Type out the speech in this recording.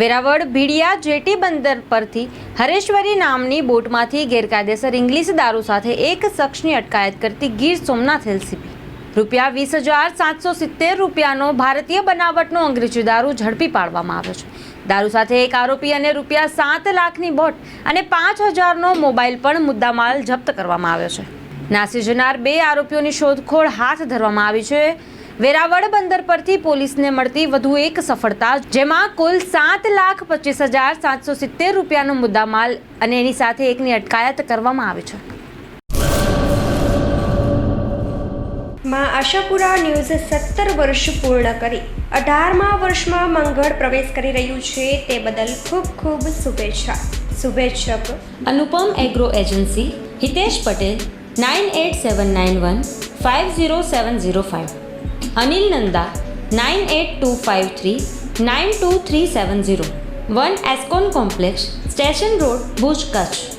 Veraval Bhidiya jetty બંદર પરથી હરેશ્વરી નામની બોટમાંથી ગેરકાયદેસર ઇંગ્લિશ દારૂ સાથે એક શખ્સની અટકાયત કરતી ગીર સોમનાથ એલસીબી. રૂપિયા વીસ હજાર સાતસો સિત્તેર રૂપિયાનો ભારતીય બનાવટનો અંગ્રેજી દારૂ ઝડપી પાડવામાં આવ્યો છે. દારૂ સાથે એક આરોપી અને રૂપિયા સાત લાખની બોટ અને પાંચ હજારનો મોબાઈલ પણ મુદ્દામાલ જપ્ત કરવામાં આવ્યો છે. નાસી જનાર બે આરોપીઓની શોધખોળ હાથ ધરવામાં આવી છે. વેરાવળ બંદર પરથી પોલીસને મળતી વધુ એક સફળતા જેમાં કુલ સાત લાખ પચીસ હજાર સાતસો સિત્તેર રૂપિયાનો મુદ્દામાલ અને એની સાથે એકની અટકાયત કરવામાં આવી છે. માં આશાપુરા ન્યૂઝે સત્તર વર્ષ પૂર્ણ કરી. અઢારમા વર્ષમાં મંગળ પ્રવેશ કરી રહ્યું છે તે બદલ ખૂબ ખૂબ શુભેચ્છા. શુભેચ્છક. Anupam agro agency Hitesh Patel nine eight seven nine one five zero seven zero five. Anil Nanda nine eight two five three nine two three seven zero one Escon complex station road Bhuj Kutch